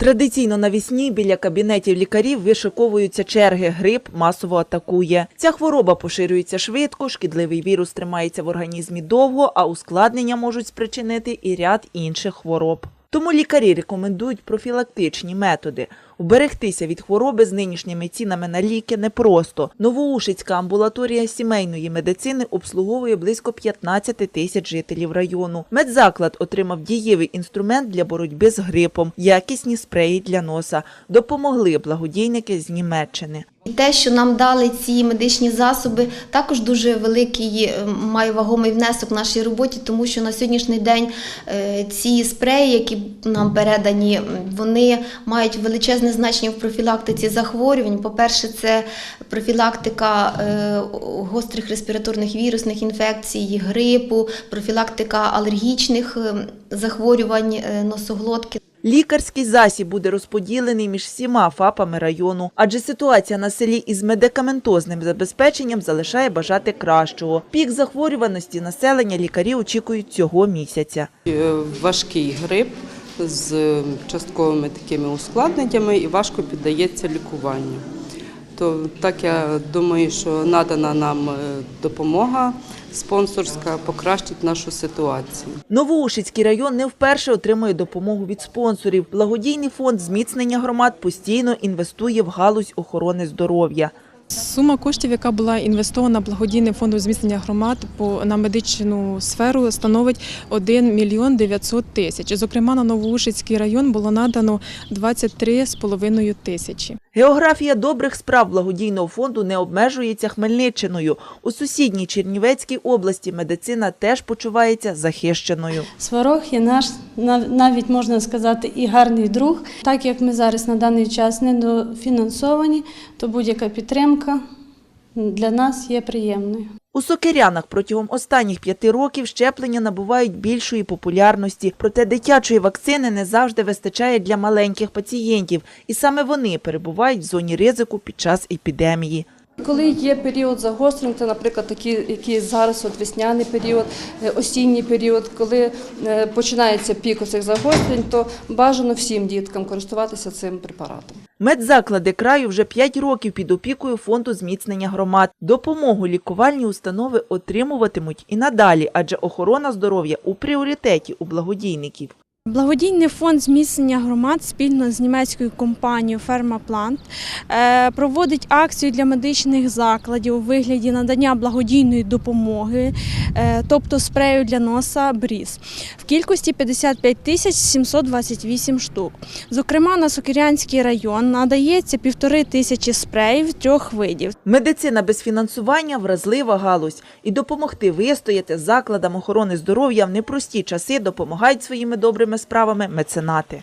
Традиційно навісні біля кабінетів лікарів вишиковуються черги. Грип масово атакує. Ця хвороба поширюється швидко, шкідливий вірус тримається в організмі довго, а ускладнення можуть спричинити і ряд інших хвороб. Тому лікарі рекомендують профілактичні методи. Уберегтися від хвороби з нинішніми цінами на ліки непросто. Новоушицька амбулаторія сімейної медицини обслуговує близько 15 тисяч жителів району. Медзаклад отримав дієвий інструмент для боротьби з грипом, якісні спреї для носа. Допомогли благодійники з Німеччини. Те, що нам дали ці медичні засоби, також дуже великий е, має вагомий внесок в нашій роботі, тому що на сьогоднішній день е, ці спреї, які нам передані, вони мають величезне значення в профілактиці захворювань. По-перше, це профілактика е, гострих респіраторних вірусних інфекцій, грипу, профілактика алергічних е, захворювань носоглотки. Лікарський засіб буде розподілений між всіма ФАПами району, адже ситуація на селі із медикаментозним забезпеченням залишає бажати кращого. Пік захворюваності населення лікарі очікують цього місяця. Е, важкий грип з частковими такими ускладненнями і важко піддається лікуванню. То так я думаю, що надана нам е, допомога спонсорська покращить нашу ситуацію. Новоушицький район не вперше отримує допомогу від спонсорів. Благодійний фонд зміцнення громад постійно інвестує в галузь охорони здоров'я. Сума коштів, яка була інвестована благодійним фондом зміцнення громад по на медичну сферу, становить 1 мільйон 900 тисяч. Зокрема, на Новоушицький район було надано 23,5 тисячі. Географія добрих справ благодійного фонду не обмежується Хмельниччиною. У сусідній Чернівецькій області медицина теж почувається захищеною. Сварог є наш нав- навіть можна сказати і гарний друг. Так як ми зараз на даний час недофінансовані, то будь-яка підтримка для нас є приємною. У Сокирянах протягом останніх п'яти років щеплення набувають більшої популярності, проте дитячої вакцини не завжди вистачає для маленьких пацієнтів, і саме вони перебувають в зоні ризику під час епідемії. Коли є період загострень, це, наприклад, такі, які зараз от весняний період, е, осінній період, коли е, починається пік цих загострень, то бажано всім діткам користуватися цим препаратом. Медзаклади краю вже 5 років під опікою фонду зміцнення громад. Допомогу лікувальні установи отримуватимуть і надалі, адже охорона здоров'я у пріоритеті у благодійників. Благодійний фонд зміцнення громад спільно з німецькою компанією Фермаплант проводить акцію для медичних закладів у вигляді надання благодійної допомоги, е, тобто спрею для носа Бріз, в кількості 55 тисяч 728 штук. Зокрема, на Сокирянський район надається півтори тисячі спреїв трьох видів. Медицина без фінансування вразлива галузь, і допомогти вистояти закладам охорони здоров'я в непрості часи допомагають своїми добрими справами меценати.